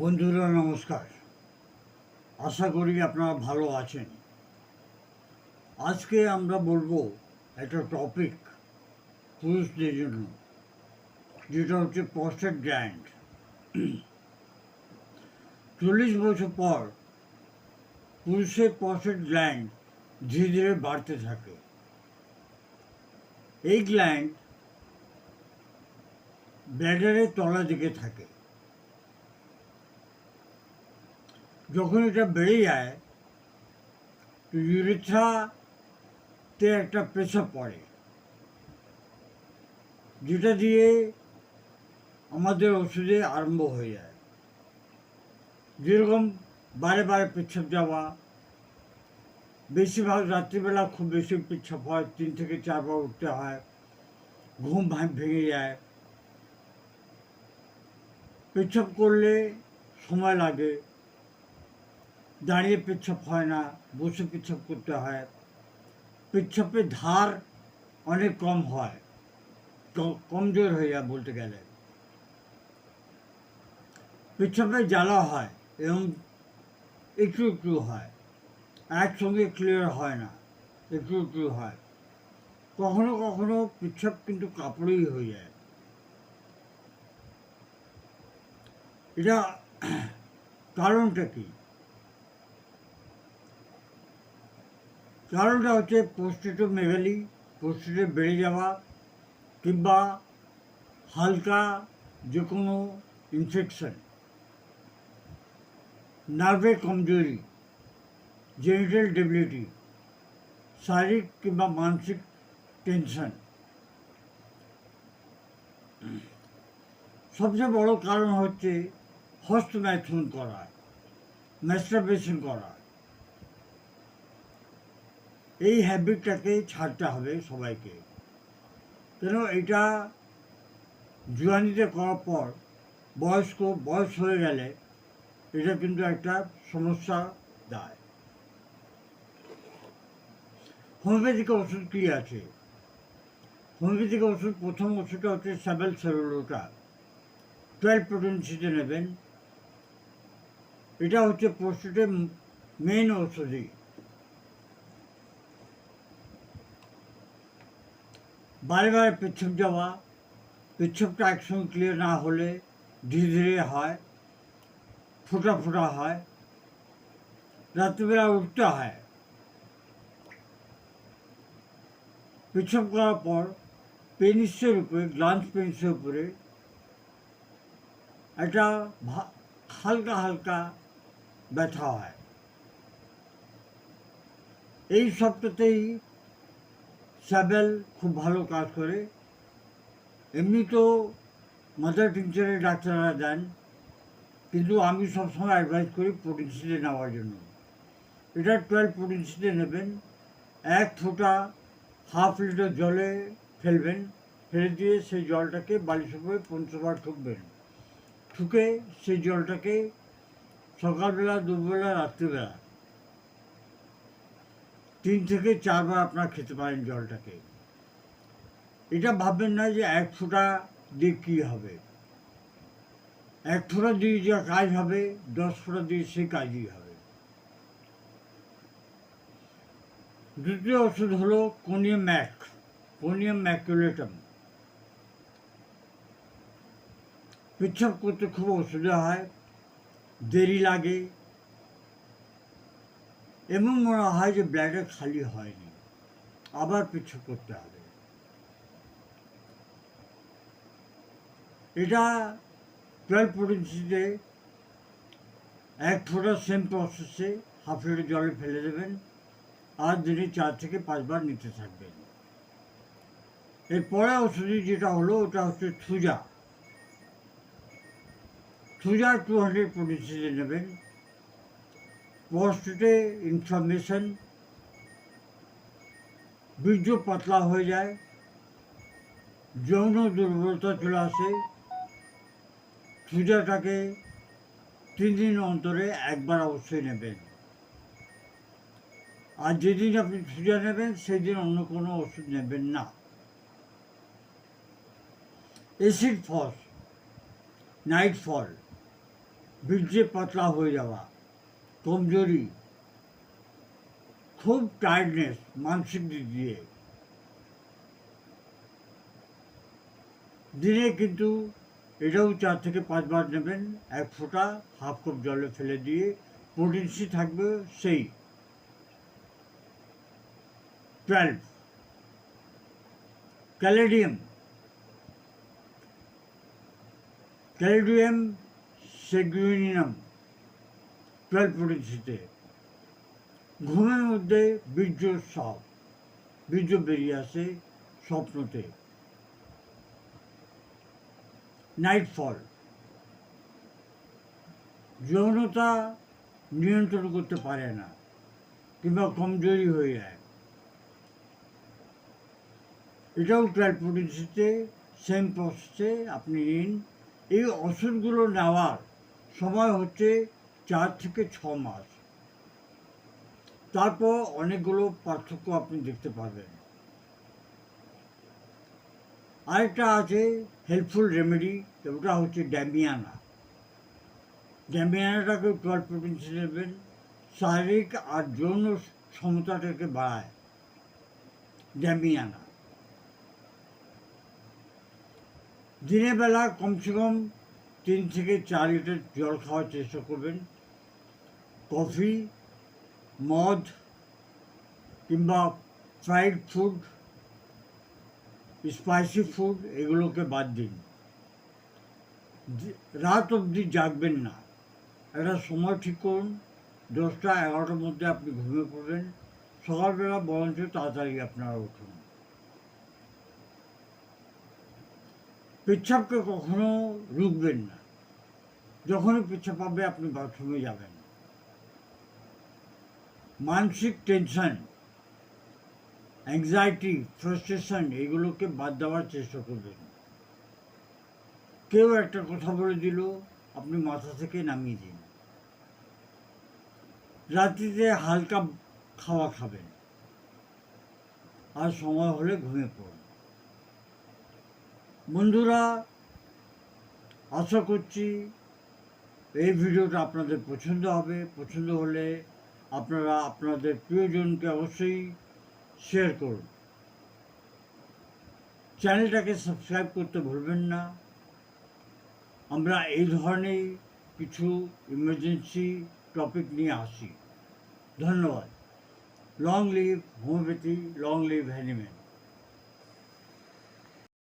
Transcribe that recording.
বন্ধুরা, নমস্কার। আশা করি আপনারা ভালো আছেন। আজকে আমরা বলব একটা টপিক পুরুষদের জন্য, যেটা হচ্ছে প্রস্টেট গ্ল্যান্ড চল্লিশ বছর পর পুরুষের প্রস্টেট গ্ল্যান্ড ধীরে ধীরে বাড়তে থাকে। এই গ্ল্যান্ড ব্যাডারের তলা দিকে থাকে। যখন এটা বেড়ে যায়, তো ইউরেথ্রাতে একটা প্রেশার পড়ে। যেটা দিয়ে আমাদের ওষুধে আরম্ভ হয়ে যায়। যেরকম বারে বারে পেচ্ছাপ যাওয়া বেশিরভাগ রাত্রিবেলা খুব বেশি পেচ্ছাপ হয়, তিন থেকে চারবার উঠতে হয়, ঘুম ভেঙে যায়। পেচ্ছাপ করলে সময় লাগে। দাঁড়িয়ে পেচ্ছাপ হয় না, বসে পেচ্ছাপ করতে হয়। পেচ্ছাপের ধার অনেক কম হয় কমজোর হয়ে যায় বলতে গেলে। পেচ্ছাপে জ্বালা হয় এবং একটু একটু হয়, একসঙ্গে ক্লিয়ার হয় না, একটু একটু হয়। কখনো কখনো পেচ্ছাপ কিন্তু কাপড়েই হয়ে যায়। এটা কারণটা কি? কারণটা হচ্ছে পোস্টেটো মেঘালি পোস্টেটে বেড়ে যাওয়া, কিংবা হালকা যে কোনো ইনফেকশন নার্ভের কমজোরি জেনিটাল ডেবিলিটি শারীরিক কিংবা মানসিক টেনশন সবচেয়ে বড় কারণ হচ্ছে হস্তম্যাথন করা ম্যাস্টারবেশন করা। এই হ্যাবিটটাকে ছাড়তে হবে সবাইকে। কেন? এটা জুয়ানিতে করার পর বয়স্ক, বয়স হয়ে গেলে এটা কিন্তু একটা সমস্যা দেয়। হোমিওপ্যাথিক ওষুধ কী আছে? হোমিওপ্যাথিক ওষুধ প্রথম ওষুধটা হচ্ছে স্যাবেল সেরোলোটা টুয়েলভ পোটেন্সিতে নেবেন। এটা হচ্ছে প্রস্তুতের মেন ওষুধই বারে বারে পেচ্ছপ যাওয়া পেচ্ছপটা একসঙ্গে ক্লিয়ার না হলে ধীরে ধীরে হয়, ফোটা ফোটা হয়, রাত্রিবেলা উঠতে হয়। পেচ্ছপ করার পর পেনিসের উপরে গ্লান্স পেনিসের উপরে একটা ভা- হালকা হালকা ব্যথা হয়। এই সপ্তাহতেই স্যাবেল খুব ভালো কাজ করে। এমনি তো মাদার টিচারের ডাক্তাররা দেন, কিন্তু আমি সবসময় অ্যাডভাইস করি প্রোটিনসিতে নেওয়ার জন্য। এটা টুয়েলভ প্রোটিনসিতে নেবেন, এক ফোঁটা হাফ লিটার জলে ফেলবেন, ফেলে দিয়ে সেই জলটাকে বালিশ উপরে পঞ্চবার ঠুকবেন ঠুকে সেই জলটাকে সকালবেলা, দুপুরবেলা, রাত্রিবেলা তিন থেকে চারবার আপনার খেতে পারেন জলটাকে। এটা ভাববেন না যে এক ফোঁটা দিয়ে কী হবে। এক ফোঁটা দিয়ে যা কাজ হবে, দশ ফোঁটা দিয়ে সেই কাজই হবে। দ্বিতীয় ওষুধ হলো কোনিয়াম ম্যাক কোনিয়াম ম্যাকুলেটাম। পেচ্ছাপ করতে খুব অসুবিধা হয়, দেরি লাগে এমন মনে হয় যে ব্ল্যাডার খালি হয়নি। আবার পিছু করতে হবে। এটা টুয়েলভ পোটেন্সিতে এক ফোঁটা সেম প্রসেসে হাফ লিটার জলে ফেলে দেবেন, আর দিনে চার থেকে পাঁচবার নিতে থাকবেন। এরপরে ওষুধি যেটা হলো, ওটা হচ্ছে থুজা। থুজা টু হান্ড্রেড পোটেন্সিতে নেবেন। প্রস্টেটে ইনফ্লামেশন বীর্য পাতলা হয়ে যায় যৌন দুর্বলতা চলে আসে সুজাটাকে তিন দিন অন্তরে একবার অবশ্যই নেবেন আর যেদিন আপনি সুজা নেবেন সেদিন অন্য কোনো ওষুধ নেবেন না এসিড ফস নাইট ফল বীর্যে পাতলা হয়ে যাওয়া কমজোরি, খুব টায়ার্ডনেস মানসিক দিক দিয়ে। দিনে কিন্তু এটাও চার থেকে পাঁচবার নেবেন, এক ফোঁটা হাফ কাপ জলে ফেলে দিয়ে প্রোটিনসি থাকবে সেই। টুয়েলভ ক্যালেডিয়াম ক্যালেডিয়াম সেগুইনিয়াম প্রোটিনসিতে ঘুমের মধ্যে বীর্য সব। বীর্য বেরিয়ে আসে স্বপ্নতে। নাইটফল যৌনতা নিয়ন্ত্রণ করতে পারে না, কিংবা কমজোরি হয়ে যায়। এটাও প্রোটিনসিতে সেম প্রসেসে আপনি নিন। এই ওষুধগুলো নেওয়ার সময় হচ্ছে চার থেকে ছ মাস। তারপর অনেকগুলো পার্থক্য আপনি দেখতে পাবেন। আরেকটা আছে হেল্পফুল রেমেডি ওটা হচ্ছে ড্যামিয়ানা। ড্যামিয়ানাটাকে টুয়েলভ প্রোটিন নেবেন শারীরিক আর যৌন ক্ষমতাটাকে বাড়ায়। ড্যামিয়ানা। দিনের বেলা কমসে কম তিন থেকে চার লিটার জল খাওয়ার চেষ্টা করবেন। কফি, মদ কিংবা ফ্রাইড ফুড স্পাইসি ফুড এগুলোকে বাদ দিন। রাত অবধি জাগবেন না। একটা সময় ঠিক করুন। দশটা, এগারোটার মধ্যে আপনি ঘুমিয়ে পড়বেন। সকালবেলা বরঞ্চ তাড়াতাড়ি আপনারা উঠুন। পেচ্ছাপকে কখনো রুখবেন না। যখনই পেচ্ছাপ পাবে আপনি বাথরুমে যাবেন। মানসিক টেনশন অ্যাংজাইটি ফ্রাস্ট্রেশন এগুলোকে বাদ দেওয়ার চেষ্টা করবেন। কেউ একটা কথা বলে দিল, আপনি মাথা থেকে নামিয়ে দিন। রাত্রিতে হালকা খাওয়া খাবেন। আর সময় হলে ঘুমিয়ে পড়ুন। বন্ধুরা, আশা করছি এই ভিডিওটা আপনাদের পছন্দ হবে। পছন্দ হলে আপনারা আপনাদের প্রিয়জনকে অবশ্যই শেয়ার করুন। চ্যানেলটাকে সাবস্ক্রাইব করতে ভুলবেন না। আমরা এই ধরনের কিছু ইমার্জেন্সি টপিক নিয়ে আসি। ধন্যবাদ। Long live homeopathy long live Hahnemann